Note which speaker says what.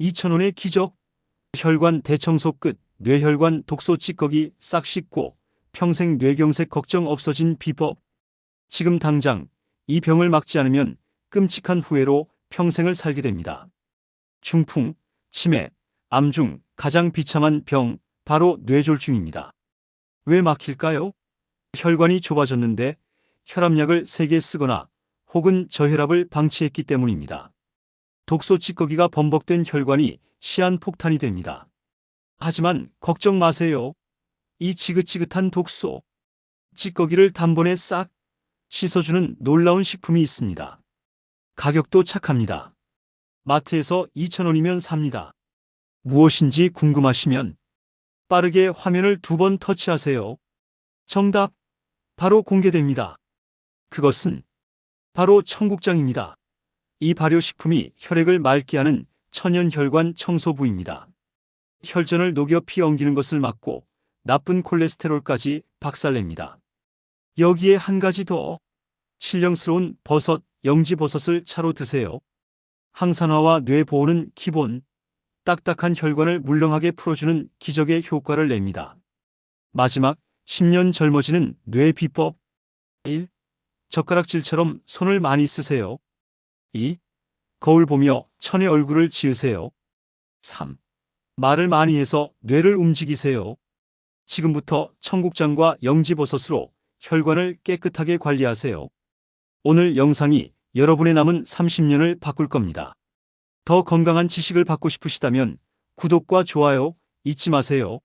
Speaker 1: 2,000원의 기적. 혈관 대청소 끝, 뇌혈관 독소 찌꺼기 싹 씻고 평생 뇌경색 걱정 없어진 비법. 지금 당장 이 병을 막지 않으면 끔찍한 후회로 평생을 살게 됩니다. 중풍, 치매, 암 중 가장 비참한 병, 바로 뇌졸중입니다. 왜 막힐까요? 혈관이 좁아졌는데 혈압약을 3개 쓰거나 혹은 저혈압을 방치했기 때문입니다. 독소 찌꺼기가 범벅된 혈관이 시한폭탄이 됩니다. 하지만 걱정 마세요. 이 지긋지긋한 독소, 찌꺼기를 단번에 싹 씻어주는 놀라운 식품이 있습니다. 가격도 착합니다. 마트에서 2,000원이면 삽니다. 무엇인지 궁금하시면 빠르게 화면을 두 번 터치하세요. 정답, 바로 공개됩니다. 그것은 바로 청국장입니다. 이 발효식품이 혈액을 맑게 하는 천연혈관 청소부입니다. 혈전을 녹여 피 엉기는 것을 막고 나쁜 콜레스테롤까지 박살냅니다. 여기에 한 가지 더 신령스러운 버섯, 영지버섯을 차로 드세요. 항산화와 뇌 보호는 기본, 딱딱한 혈관을 물렁하게 풀어주는 기적의 효과를 냅니다. 마지막 10년 젊어지는 뇌 비법 1. 젓가락질처럼 손을 많이 쓰세요. 2. 거울 보며 천의 얼굴을 지으세요. 3. 말을 많이 해서 뇌를 움직이세요. 지금부터 청국장과 영지버섯으로 혈관을 깨끗하게 관리하세요. 오늘 영상이 여러분의 남은 30년을 바꿀 겁니다. 더 건강한 지식을 받고 싶으시다면 구독과 좋아요 잊지 마세요.